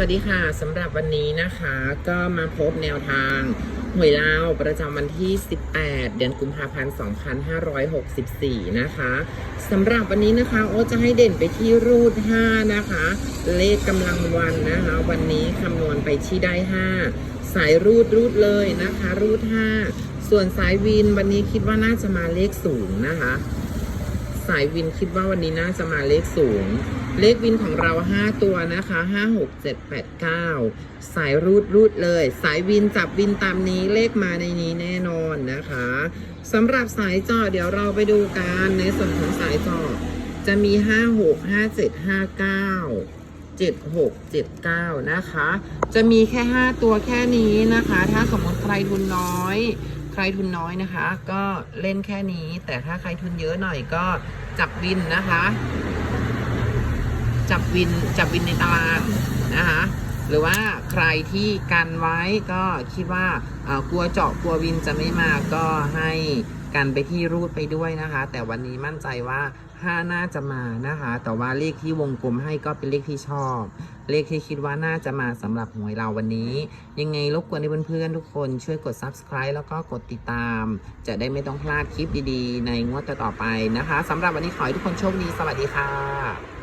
วัสดีค่ะสำหรับวันนี้นะคะก็มาพบแนวทางหวยลาวประจำวันที่ 18 เดือนกุมภาพันธ์ 2564 นะคะสำหรับวันนี้นะคะโอจะให้เด่นไปที่รูด 5 นะคะ เลขกำลังวันนะคะ วันนี้คำนวณไปที่ได้ 5 สายรูดรูดเลยนะคะ รูด 5 ส่วนสายวินวันนี้คิดว่าน่าจะมาเลขสูงนะคะ สายวินคิดว่าวันนี้น่าจะมาเลขสูง เลขวินของเรา 5 ตัวนะคะ5 6 7 8 9 สายรูดรูดเลย สายวินจับวินตามนี้เลขมาในนี้แน่นอนนะคะสำหรับสายจอเดี๋ยวเราไปดูกันในส่วนของสายจอจะมี 5 6 5 7 5 9 7 6 7 9 นะคะ จะมีแค่ 5 ตัวแค่นี้นะคะ ถ้าสมมติใครทุนน้อย ใครทุนน้อยนะคะ ก็เล่นแค่นี้ แต่ถ้าใครทุนเยอะหน่อยก็จับวินนะคะ จับวินจับวินในตารางนะคะ หรือว่าใครที่กันไว้ก็คิดว่ากลัวเจาะกลัววินจะไม่มาก็ให้กันไปที่รูดไปด้วยนะคะ แต่วันนี้มั่นใจว่า5น่าจะมานะคะ แต่ว่าเลขที่วงกลมให้ก็เป็นเลขที่ชอบ เลขที่คิดว่าน่าจะมาสำหรับหวยเราวันนี้ ยังไงรบกวนให้เพื่อนๆทุกคนช่วยกด subscribe แล้วก็กดติดตาม จะได้ไม่ต้องพลาดคลิปดีๆ ในงวดต่อๆไปนะคะสำหรับวันนี้ขอให้ทุกคนโชคดี สวัสดีค่ะ